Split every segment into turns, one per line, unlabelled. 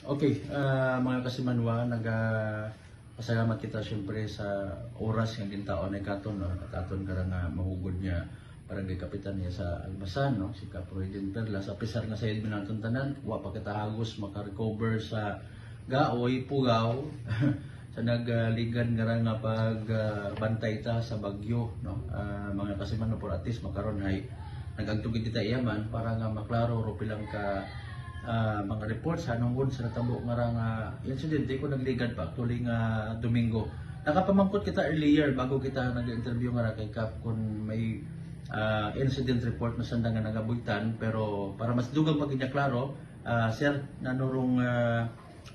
Okay, ah, mga kasimanwa, naga pasalamat kita siyempre sa oras ng gintaon ay katon no? At aton kara nga mahugod niya parang kay kapitan niya sa Almasan no? Si Caproiden Perla. Sa pisar nga sa ilmin naton tanan wa pa kita hagos maka-recover sa gaoy pugaw sa nagligan nga nga pag ah, bantay ta sa bagyo no? Ah, mga kasimanwa por at least makaron hay nagagtugid kita iyaman para nga maklaro ro pilang ka ah, mga reports sa nungod sa natabo nga ra nga incident ko nagligad pa tuling nga Domingo. Nakapamangkot kita earlier bago kita nag-interview nga kay Cap kung may ah, incident report na sanda nga nagabuitan pero para mas dugang maging klaro, ah, sir nanurong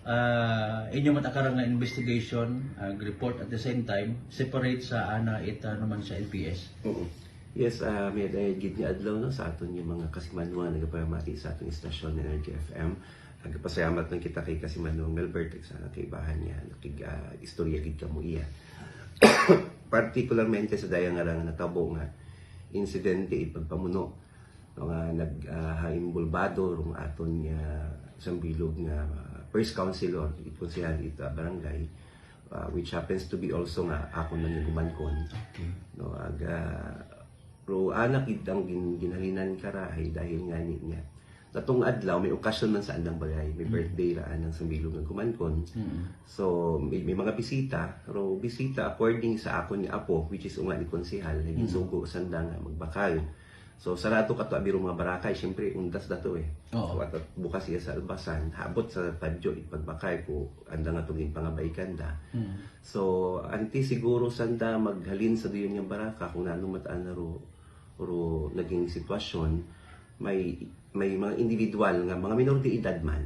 uh, inyo matakaran nga investigation ag report at the same time separate sa ana it ah, naman sa LPS.
Oo. Yes, uh, may dahil gid nga adlaw no, sa aton yung mga kasimanwa nagapamati sa atong istasyon ng Energy FM. Nagpasalamat lang kita kay kasimanwang Melbert sa nakaibahan niya nakig uh, istorya gid kamo iya. Particularmente sa dayang nga natabo nga insidente ipagpamuno no, nga naghaimbulbado rong aton niya isang bilog nga uh, first councilor ikonsehal ita barangay uh, which happens to be also nga ako na yung gumankon no aga ro anak gid ang gin, ginhalinan karahay dahil nga ni niya. Tatong adlaw may okasyon man sa andang bagay. May birthday ra anang sambilog ng kumankon so may, may mga bisita. Ro bisita according sa ako ni apo which is unga ni konsehal naging sugo sanda nga magbakal. So sarado ka to abiro mga barakay syempre undas dato eh.
Oo.
so at at bukas siya sa albasan habot sa padyo ipagbakay ko anda nga tuging pangabay kanda So, anti siguro sanda maghalin sa diyon yung baraka kung nano mataan na ro, ro naging sitwasyon, may may mga individual nga mga minor de edad man.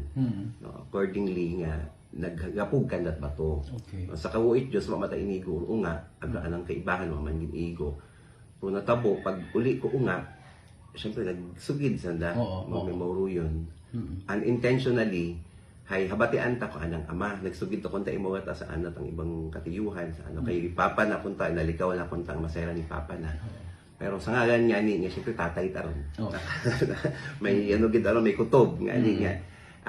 No, accordingly nga naghagapog kandat bato.
Okay.
Sa kawuit Diyos mamatay inigo unga aga anang kaibahan maman gid igo. Kung natabo pag uli ko unga, syempre nagsugid sanda
oo.
may mauro yun. Unintentionally hay habatian ta ko anang ama nagsugid to kunta imo ta sa anat ang ibang katiyuhan sa ano kay papa na punta nalikaw na punta ang masera ni papa na pero sa ngalan nga ni nga syempre tatay taron
Oo.
may ano gid may kutob nga ni nga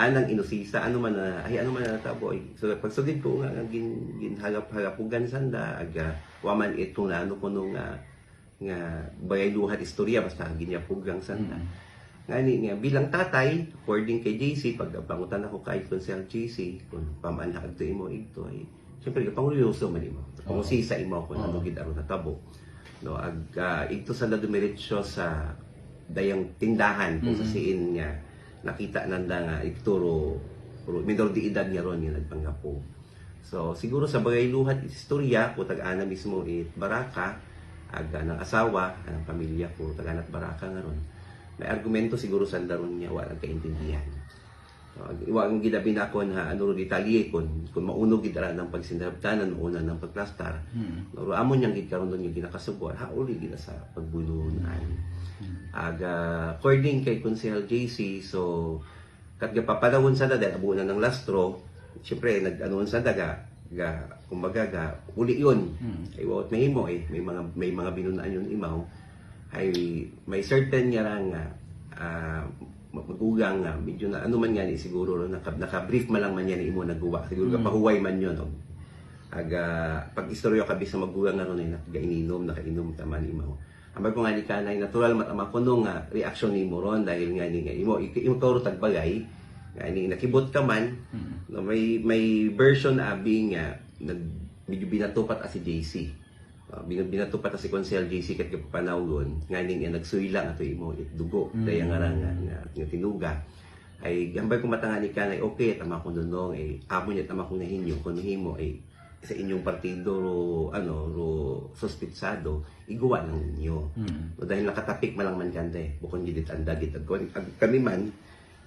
anang inusisa ano man na ay ano man na tabo ay. So pagsugid ko nga nga gin ginhagap hagapugan sanda aga waman itong ano kuno nga nga bayay luhat istorya basta ginyapugang sanda. Ngani nga bilang tatay, according kay JC, pag pangutan ako kay Consel JC, kung pamanhag to imo ito ay Siyempre, panguluyoso man imo. Pangusisa imo kung ano gid aron natabo. No, ag ah, ito sa nadumiretso sa dayang tindahan kung sa siin niya nakita nanda nga ituro ro minor di edad niya ron yung nagpanggapo. So siguro sa bagay luhat istorya ko tag-ana mismo it baraka aga ng asawa ang pamilya ko taganat baraka nga ron. May argumento siguro sa daron niya wala kaintindihan. ag- iwa ang gidabi na kon ha ano ro detalye kon kun mauno gid ra ng pagsinabtanan mauna ng pagplastar. No ro amon yang gid karon yung ginakasubuan. Ha uli gid sa pagbulunan. Aga according kay Konsehal JC so kat papadawon sa dada abunan ng lastro syempre nag anuon sa daga ga kumbaga ga uli yun. Ay wawat mahimo eh. May mga may mga binunaan yun imaw. Ay may certain nga nga ah, magugang nga medyo na ano man yan eh, siguro naka, naka-brief man lang man yan eh, imo nagguwa siguro ka pahuway man yun no? aga pag istorya ka bisa magugang nga ron ay nakainom nakainom taman imaw Ambay ko nga ni kanay natural matama ko nung nga reaction ni mo ron dahil nga ni nga imo imo toro tagbagay nga ni nakibot ka man no, may may version abi nga nag medyo binatupat as si JC Uh, bin- binatupat as si Consel JC kat kapanawgon nga ni nga nagsuyla ato imo it dugo daya nga ra nga, nga, nga tinuga. Ay gambay ko matanga ni kanay okay tama ko nunong ay amo niya tama ko nahinyo kuno himo ay sa inyong partido ro ano ro sospitsado iguwa lang ninyo. No, dahil nakatapik man lang man kande bukod gid anda gid ag ag- kami man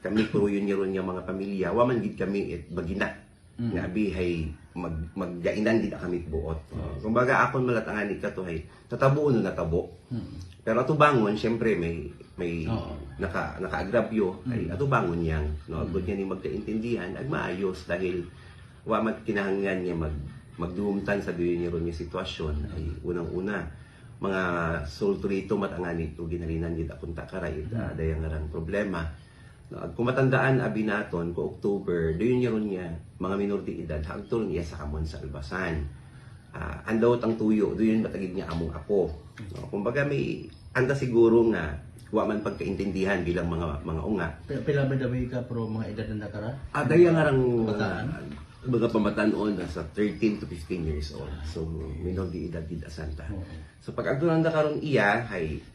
kami puro yun yun yung mga pamilya. Wa man gid kami it bagina nga abihay mag maggainan gid kami buot. Kumbaga akon malatangan ni katuhay tatabo no natabo. Pero ato bangon syempre may may
Oo.
naka nakaagravyo ay ato bangon yang no agud niya ni magkaintindihan ag maayos dahil wa man kinahanglan niya mag magduumtan sa diyon niya ron sitwasyon. Ay unang-una mga sulturito matangan ito ginalinan gid akong takaray uh, dayang problema No, ag kumatandaan abi naton ko October, doon niya ron niya mga minor de edad hagtol niya sa kamon sa albasan. Ah, andawat ang tuyo, doon matagid niya among apo. No, kumbaga may anda siguro nga wa man pagkaintindihan bilang mga mga unga.
Pila ba dawi ka pro mga edad na nakara?
Ah, daya nga rang
Pamataan?
mga, mga pamatanon sa 13 to 15 years old. So, minor de edad did asanta. So, pag na karon iya, hay,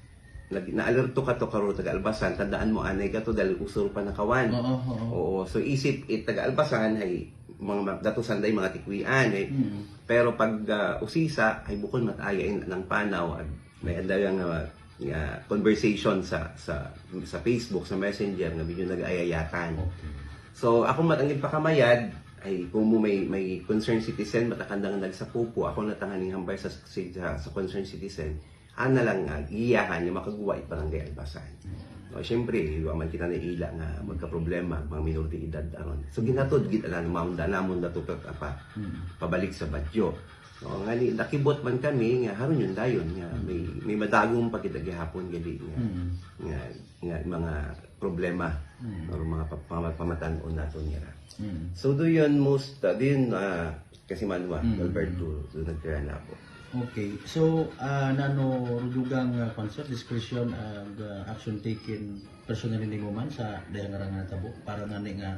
nag, naalerto ka to karon taga albasan, tandaan mo anay ka to dahil usor pa nakawan.
Oo, oo.
Oo, so isip it taga albasan hay mga dato sanday mga tikwian eh.
Mm.
Pero pag ah, usisa ay bukod matayain ng panaw at may andayang nga nga conversation sa sa sa Facebook, sa Messenger nga medyo nag-ayayatan.
Okay.
So ako matangin pa kamayad ay kung mo may may concerned citizen matakandang nagsapupo ako natanganing hambay sa sa, sa concerned citizen ana lang nga iyahan yung makaguwa it barangay albasan. No, syempre, wa man kita naila nga magka-problema mga minor de edad aron. So ginatod gid maunda namon dato pa pa
Mm.
pabalik sa badyo. No, nga ni nakibot man kami nga haron yun dayon nga may may madagong pagkita gihapon gali nga
Mm.
nga, nga mga problema
Mm.
or mga pa- pam- pamatanon nato niya.
Mm.
So do yun most uh, din uh, kasi manwa
Mm.
Alberto do nagkaya na ako.
Okay. So, ah, nano rudugang uh, concept discretion ag ah, action taken personally ni mo man sa dayang nga nga tabo para nani nga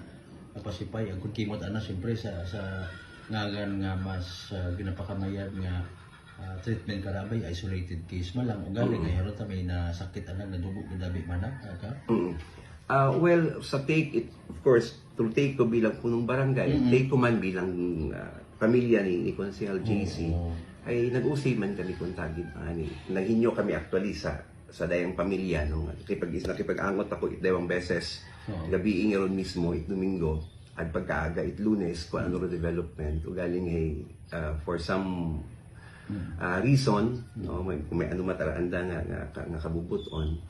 mapasipay ang kung kimot ana siyempre sa sa ngagan nga mas ah, ginapakamayad nga ah, treatment karabay isolated case man lang ugali
Mm.
nga hero ta may nasakit ana nadugo gidabi man ah, ka
Mm. Uh, well, sa take it, of course, to take ko bilang punong barangay,
Mm-mm.
take ko man bilang uh, pamilya ni, ni Consihal JC,
Oo.
Ay nag-usay man kami kung tagid ani. Naghinyo kami actually sa sa dayang pamilya no? Nakipag nakipag-angot ako it dayang beses.
Oo.
gabi ron mismo it Domingo at pagkaaga it Lunes kung ano development ugaling ay uh, for some uh, reason no? May, may ano mataraanda nga nga, nga, nga kabubuton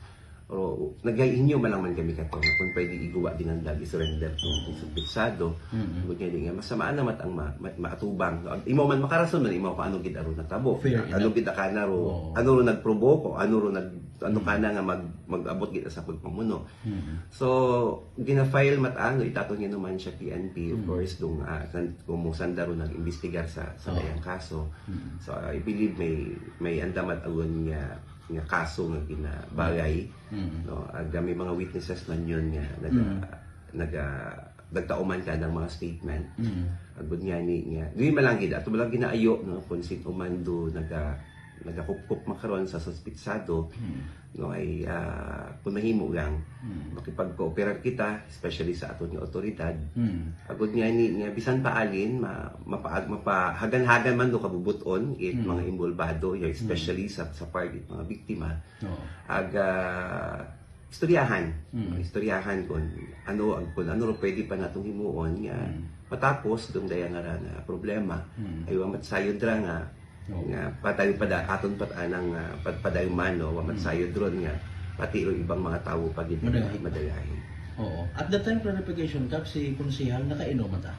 o nagainyo man lang man kami kato nga kung pwede iguwa din ang dagi surrender kung supisado
Mm-mm.
Good nga masamaan na mat ang ma, ma, maatubang. Imo man makarason man imo ko ano gid aro natabo. Ano gid ka na ro,
Oo.
ano ro nagprovoke ano ro nag ano ka na nga mag magabot gid sa pagpamuno.
Mm.
So gina-file mat ano itaton niya naman siya PNP of
Mm.
course dong uh, kumusanda ro nag-imbestigar sa sa
Oo.
dayang kaso.
Mm.
So I believe may may andamat agon nga nga kaso nga ginabagay
Mm.
no aga may mga witnesses man yun nga nag
Mm.
naga nagtauman ka ng mga statement
Mm.
agud nga ni nga dili man lang gid ato lang ginaayo no kung sin umando naga nagakupkup makaron sa suspitsado
Mm.
No ay ah, kung mahimo lang
Mm.
makipag-cooperate kita especially sa aton nga otoridad
Mm.
agud nga ni nga bisan paalin ma, mapaag mapahagan-hagan man do kabubuton it
Mm.
mga involvado yeah, especially sa sa part it mga biktima
Oo.
aga istoryahan
Mm.
istoryahan kung ano ang kung ano ro pwede pa natong himuon nga
Mm.
matapos dong daya nga nga problema
Mm.
ay wa matsayod ra nga. Nga patay pa da aton pat anang uh, patpaday man no wa matsayod ron nga pati ro ibang mga tawo pa gid nga
Madagahin.
madagahin
Oo. At the time clarification cap si konsihal nakainom ta.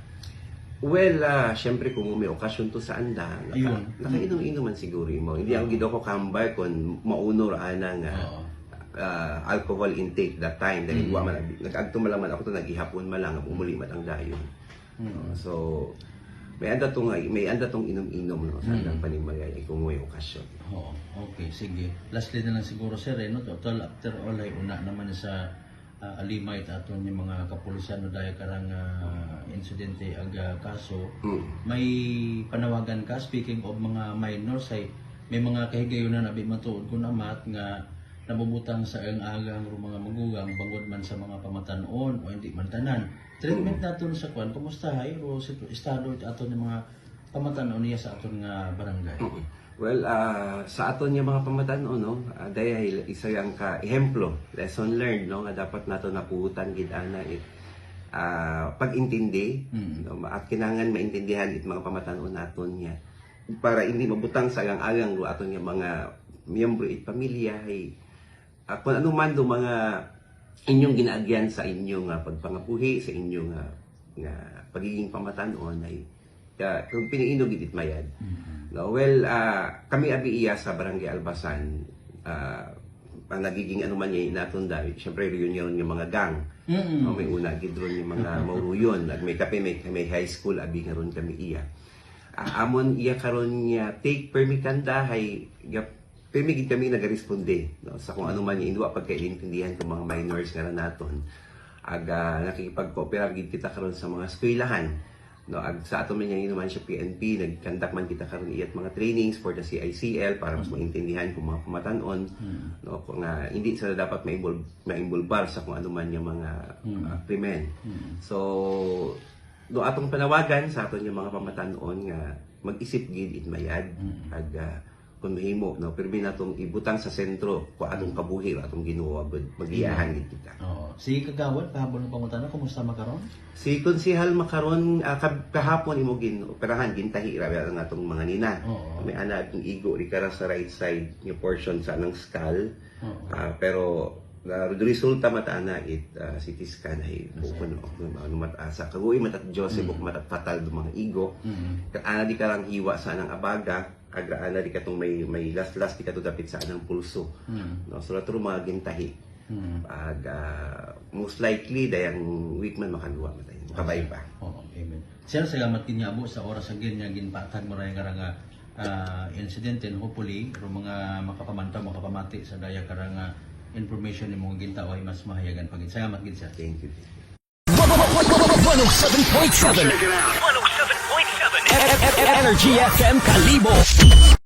Well, ah, syempre kung may okasyon to sa anda, naka,
Ayun.
nakainom-inom man siguro mo. Hindi ako gido ko kambay kung mauno ra ana nga
Oo.
ah, alcohol intake that time dahil
Mm.
man nagagto man lang man ako to nagihapon man lang umuli man ang dayon.
Mm.
So may anda tong may anda tong inom-inom no sa
Mm.
panimagay kung may okasyon.
Oo. Okay, sige. Lastly na lang siguro sir, eh, no? total after all ay una naman sa uh, alimay at aton yung mga kapulisan no dahil karang ah, insidente ag ah, kaso
Mm.
may panawagan ka speaking of mga minors ay may mga kahigayonan abi matuod kun amat nga nabubutang sa ang agang ro mga magugang bangod man sa mga pamatanon o hindi man tanan. Treatment naton sa kwan. Kumusta hay o estado ito aton ng mga pamatanon niya sa aton nga barangay?
Well, ah, sa aton nga mga pamatan-o no, uh, dahil isa yang ka ehemplo, lesson learned no? Nga dapat nato napuhutan gid ana it ah, pag-intindi
Mm.
no, at kinangan maintindihan it mga pamatan-o naton niya. Para hindi mabutang sa agang-agang aton nga mga miyembro it pamilya ay ah, kung ano man do mga inyong ginaagyan sa inyong nga pagpangapuhi sa inyong nga, nga pagiging pamatanon ay ka, kung piniinog it mayad No, well, ah, kami abi iya sa Barangay Albasan, ah, ang nagiging ano man niya natunda, syempre reunion ng mga gang.
Mm.
No, may una gid ron yung mga mauruyon. Ag may kape may, may high school abi nga ron kami iya. Ah, amon iya karon niya take permi kanda hay permi gid kami nagaresponde no sa kung ano man yung indwa pagkaintindihan ko mga minors nga na naton. Aga nakikipag-cooperate gid kita karon sa mga eskwelahan. No, ag sa ato man yan naman siya PNP, nagkandak man kita karon iyat mga trainings for the CICL para mas maintindihan kung mga pamatanon no kung nga hindi sila dapat ma-involve sa kung ano man yung mga ah, krimen. So do atong panawagan sa aton yung mga pamatanon nga mag-isip gid in mayad ag ah, kung mahimo no pero natong ibutang sa sentro kung anong kabuhi atong Ginoo magiyahan gid kita.
Oo. Si Kagawad, kahapon ng pangutana, kumusta makaron?
Si Konsihal makaron ah, kab- kahapon imo gin operahan gintahi ra ang atong mga nina.
Oo.
May ana atong igo di kara sa right side nga portion sa anang skull.
Oo.
Ah, pero na resulta mata na it ah, CT scan ay bukon ano mataasa kagoy matat Joseph mm. matat fatal do mga igo.
Mm.
Ka- Ana di ka lang hiwa sa anang abaga aga ana di ka tong may may last last di ka to dapit sa anang pulso.
Mm.
No, so naturo mga gintahi.
Mm.
Pag ah, most likely dayang week man makaluwa matay. Kabay pa.
Oo, amen. Sir, salamat kinyabo sa oras sa ganyan ginpatag mo rin nga ah, incident and hopefully ro mga makapamantaw makapamati sa daya karang nga information ni mga gintaw ay mas mahayagan pagin. Salamat gid sir.
Thank you.
107.7 107.7 Energy FM Kalibo